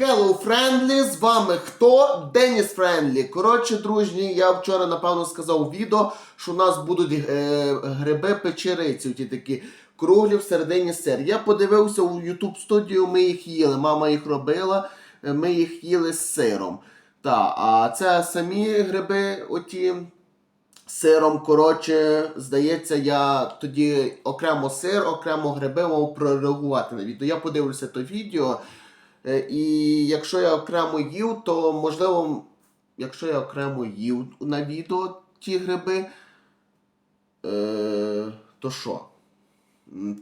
Hello, Friendly, з вами хто? Деніс Френдлі. Коротше, дружні, я вчора, напевно, сказав відео, що у нас будуть е, гриби печериці, ті такі круглі всередині сир. Я подивився у YouTube студію, ми їх їли. Мама їх робила, е, ми їх їли з сиром. Та, а це самі гриби, оті сиром. Коротше, здається, я тоді окремо сир, окремо гриби мав прореагувати на відео. Я подивився то відео. Е, І якщо я окремо їв, то можливо, якщо я окремо їв на відео ті гриби, е, то що?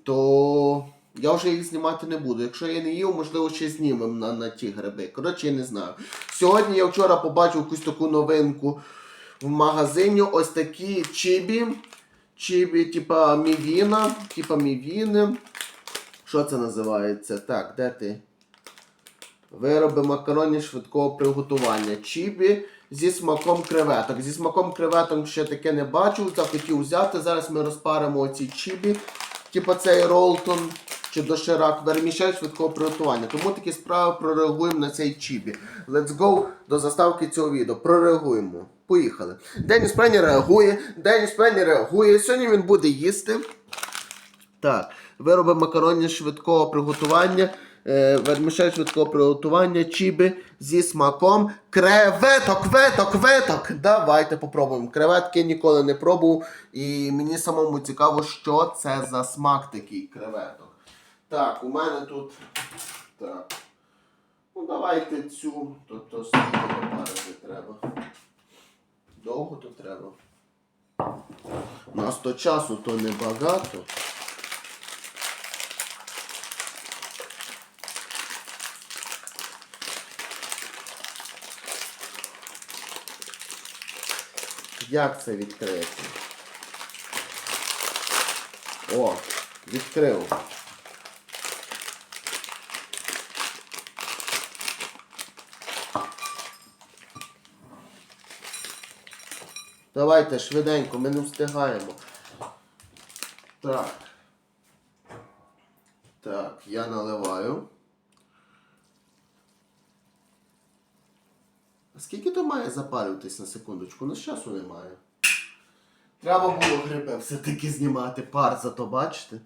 То я вже їх знімати не буду. Якщо я не їв, можливо, ще знімемо на, на ті гриби. Коротше, я не знаю. Сьогодні я вчора побачив якусь таку новинку в магазині. Ось такі чібі. Чібі, типа мівіна, типа мівіни. Що це називається? Так, де ти? Вироби макаронів швидкого приготування. Чібі зі смаком креветок. Зі смаком креветок ще таке не бачив, захотів взяти. Зараз ми розпаримо оці чібі, типу цей ролтон чи доширак, вермішель швидкого приготування. Тому такі справи прореагуємо на цей чібі. Let's go до заставки цього відео. Прореагуємо. Поїхали. Деніс Пенні реагує. Деніс Пенні реагує. Сьогодні він буде їсти. Так, вироби макаронів швидкого приготування, е, вермішель швидкого приготування, чіби зі смаком креветок, веток, веток. Давайте попробуємо. Креветки ніколи не пробував. І мені самому цікаво, що це за смак такий креветок. Так, у мене тут. Так. Ну, давайте цю. Тобто скільки попарити треба. Довго то треба. У нас то часу то небагато. Як це відкрити? О, відкрив. Давайте швиденько, ми не встигаємо. Так. Так, я наливаю. Скільки то має запалюватись на секундочку? Ну, часу немає. Треба було грибе все-таки знімати пар, зато бачите.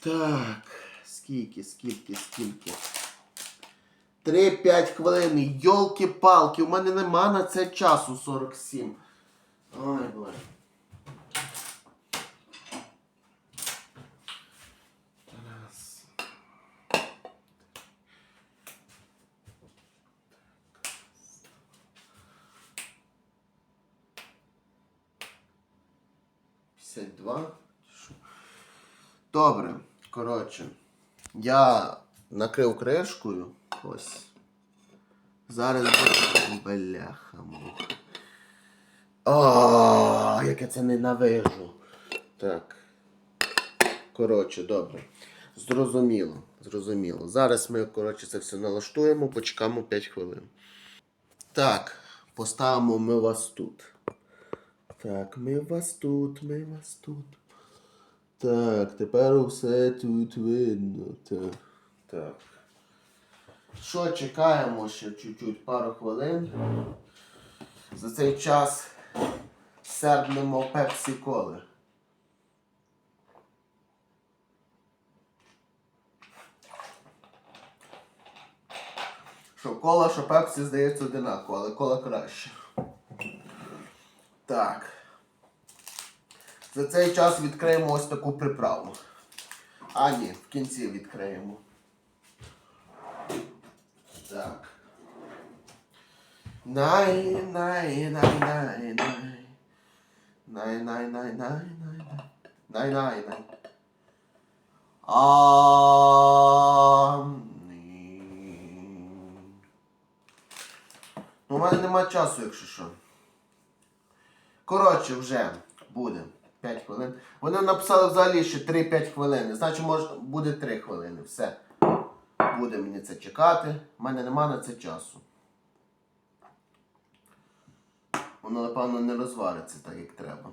Так, скільки, скільки, скільки. 3-5 хвилин. Йолки-палки, у мене нема на це часу 47. Ой, боже. 2. Добре. Коротше, я накрив кришкою. Ось. Зараз бляха муха. О, як я це ненавижу. Так. Коротше, добре. Зрозуміло, зрозуміло. Зараз ми, коротше, це все налаштуємо, почекаємо 5 хвилин. Так, поставимо ми вас тут. Так, ми вас тут, ми вас тут. Так, тепер все тут видно. Так. Так. Що, чекаємо ще чуть-чуть, пару хвилин. За цей час сербнемо пепсі коли. Що кола, що пепсі здається одинаково, але кола краще. Так. За цей час відкриємо ось таку приправу. А ні, в кінці відкриємо. Так. Най, най, най, най, най. Най, най, най, най, най, най. Най, най, най. А. Ну, у мене нема часу, якщо що. Коротше, вже буде 5 хвилин. Вони написали взагалі ще 3-5 хвилин. Значить, може, буде 3 хвилини. Все. Буде мені це чекати. У мене нема на це часу. Воно, напевно, не розвариться так, як треба.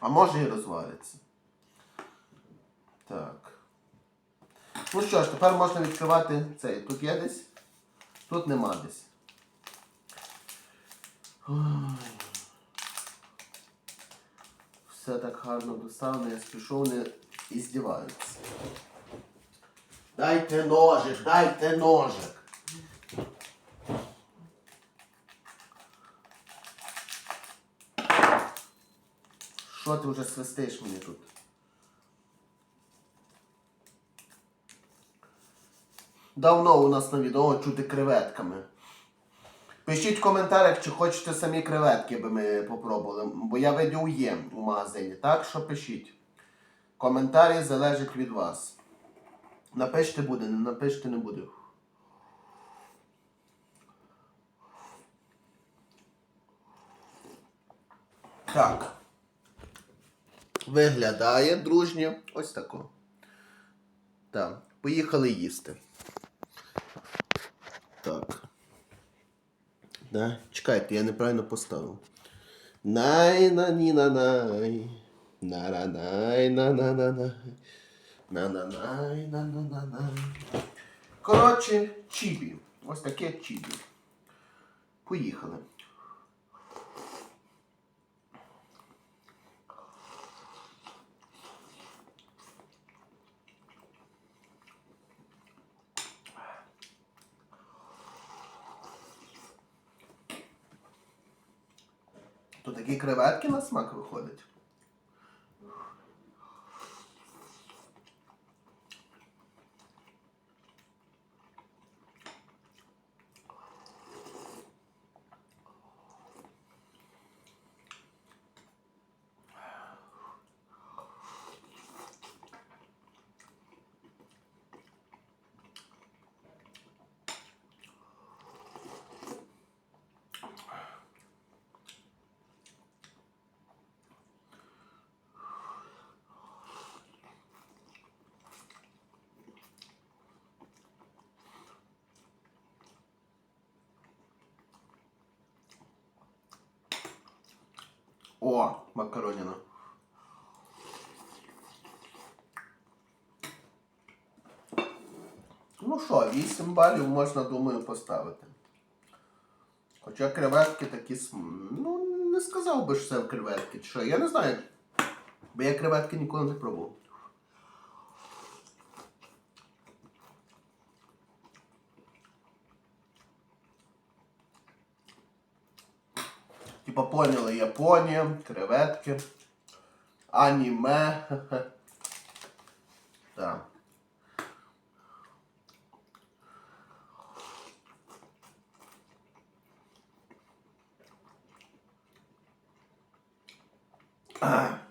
А може і розвалиться. Так. Ну що ж, тепер можна відкривати цей. Тут є десь? Тут нема десь. Ой. Все так гарно доставлено, я спішу, вони і. Дайте ножик, дайте ножик. Що ти вже свистиш мені тут? Давно у нас на відео чути креветками. Пишіть в коментарях, чи хочете самі креветки, би ми попробували. Бо я видів є у магазині. Так що пишіть. Коментарі залежать від вас. Напишете буде, не напишете не буде. Так. Виглядає дружньо. Ось тако. Так. Поїхали їсти. Так. Да? Чекайте, я неправильно поставив. Най на ні на най. На на най на на на на. На на най на на на на. Коротше, чібі. Ось таке чібі. Поїхали. То такі креветки на смак виходять. О, макароніна. Ну що, 8 балів можна, думаю, поставити. Хоча креветки такі. Ну, не сказав би, що це креветки. Чи що? Я не знаю. Бо я креветки ніколи не пробував. Типа поняли Японія, креветки, аніме. Так. Ой.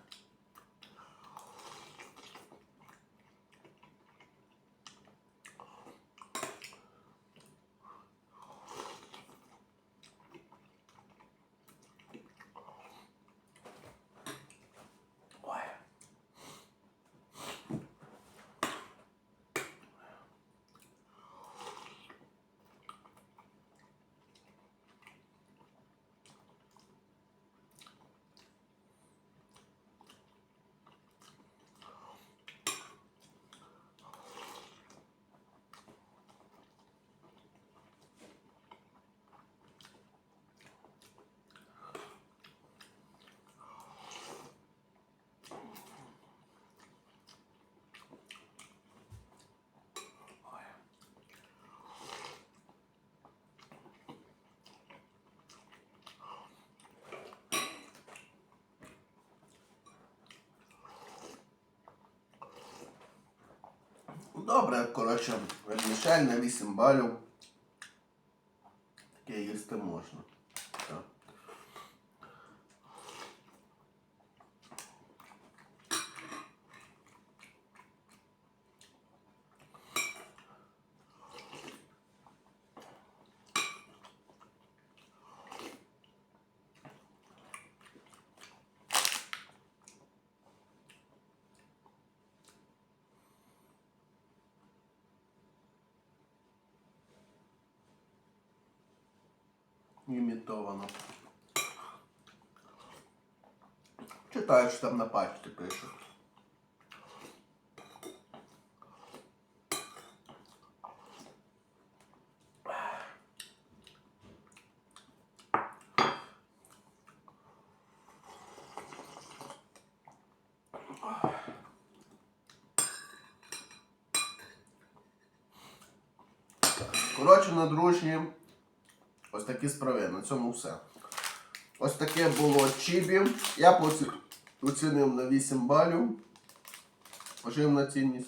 Добре, коротше, вермішель на 8 балів. імітовано. Читаю, що там на пачці пише. Коротше, на дружнім. Ось такі справи. На цьому все. Ось таке було чібі. Я оцінив на 8 балів. Поживна цінність.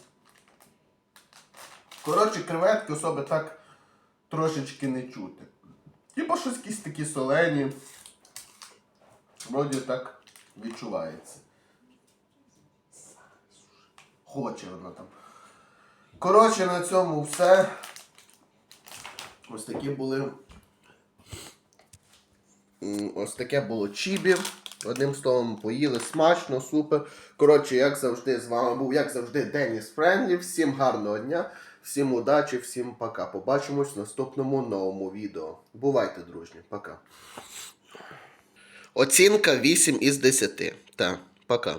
Коротше, креветки особи так трошечки не чути. Типа щось якісь такі солені. Вроді так відчувається. Хоче вона там. Коротше, на цьому все. Ось такі були. Ось таке було чібі. Одним словом, поїли смачно, супер. Коротше, як завжди, з вами був, як завжди, Деніс Френлі. Всім гарного дня, всім удачі, всім пока. Побачимось в наступному новому відео. Бувайте, дружні, пока. Оцінка 8 із 10. Так, пока.